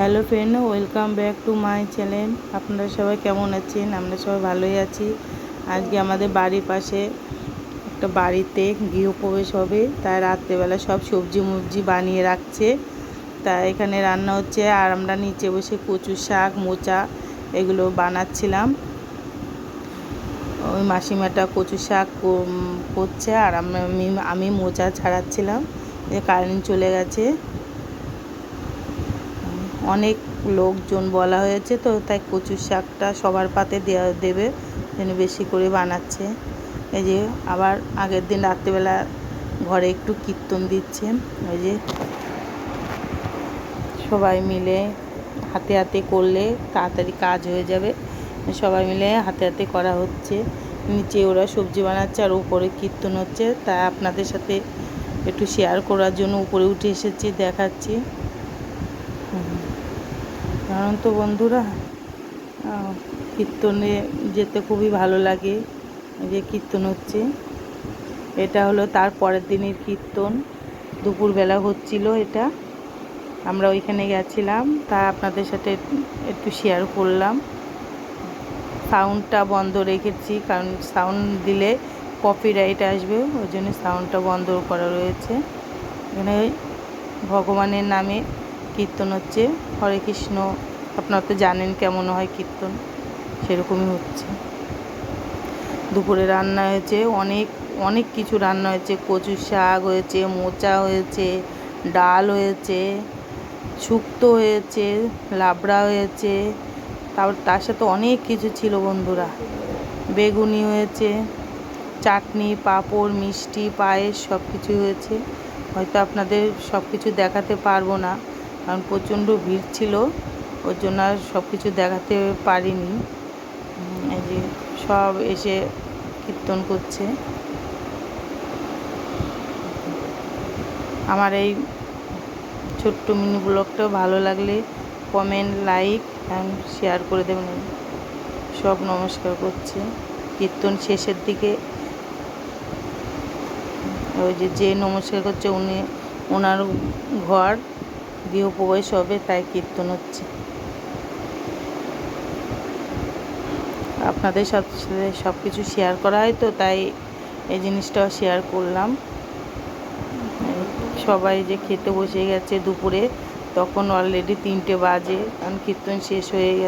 Hello friend, welcome back to my channel. আপনারা সবাই কেমন আছেন? আমরা সবাই ভালোই আছি। আজকে আমাদের বাড়ির পাশে একটা বাড়িতে গৃহপ্রবেশ হবে। তাই রাত্রেবেলা সব সবজি মবজি বানিয়ে রাখছে। তা এখানে রান্না হচ্ছে। আর আমরা নিচে বসে কচু শাক, মোচা এগুলো বানাচ্ছিলাম। ওই মাসিমাটা কচু শাক করছে। আর আমি আমি মোচা ছাড়াচ্ছিলাম। যে কারেন্ট চলে গেছে। অনেক লোকজন বলা হয়েছে, তো তাই কচু শাকটা সবার পাতে দেওয়া দেবে, যেন বেশি করে বানাচ্ছে। এই যে আবার আগের দিন রাত্রিবেলা ঘরে একটু কীর্তন দিচ্ছে। ওই যে সবাই মিলে হাতে হাতে করলে তাড়াতাড়ি কাজ হয়ে যাবে। সবাই মিলে হাতে হাতে করা হচ্ছে। নিচে ওরা সবজি বানাচ্ছে আর উপরে কীর্তন হচ্ছে। তাই আপনাদের সাথে একটু শেয়ার করার জন্য উপরে উঠে এসেছি, দেখাচ্ছি। জানেন তো বন্ধুরা কীর্তনে যেতে খুবই ভালো লাগে যে কীর্তন হচ্ছে। এটা হলো তার পরের দিনের কীর্তন, দুপুরবেলা হচ্ছিল এটা। আমরা ওইখানে গেছিলাম, তা আপনাদের সাথে একটু শেয়ার করলাম। সাউন্ডটা বন্ধ রেখেছি, কারণ সাউন্ড দিলে কপিরাইট আসবে, ওই জন্য সাউন্ডটা বন্ধ করা রয়েছে। এখানে ভগবানের নামে কীর্তন হচ্ছে। হরে কৃষ্ণ, আপনারা তো জানেন কেমন হয় কীর্তন, সেরকমই হচ্ছে। দুপুরে রান্না হয়েছে, অনেক অনেক কিছু রান্না হয়েছে। কচু শাক হয়েছে, মোচা হয়েছে, ডাল হয়েছে, শুক্তো হয়েছে, লাবড়া হয়েছে। তারপর তার সাথে অনেক কিছু ছিল বন্ধুরা। বেগুনি হয়েছে, চাটনি, পাঁপড়, মিষ্টি, পায়েস সব কিছু হয়েছে। হয়তো আপনাদের সব কিছু দেখাতে পারব না। কারণ প্রচণ্ড ভিড় ছিল, ওর জন্য আর সব কিছু দেখাতে পারিনি। এই যে সব এসে কীর্তন করছে। আমার এই ছোট্ট মিনি ব্লগটা ভালো লাগলে কমেন্ট লাইক অ্যান্ড শেয়ার করে দেবেন। সব নমস্কার করছে। কীর্তন শেষের দিকে ওই যে যে নমস্কার করছে উনি, ওনার ঘর গৃহপ্রবেশ হবে, তাই কীর্তন হচ্ছে। আপনাদের সাথে সব কিছু শেয়ার করা হয় তো, তাই এই জিনিসটাও শেয়ার করলাম। সবাই যে খেতে বসে গেছে দুপুরে, তখন অলরেডি তিনটে বাজে, কারণ কীর্তন শেষ হয়ে গেছে।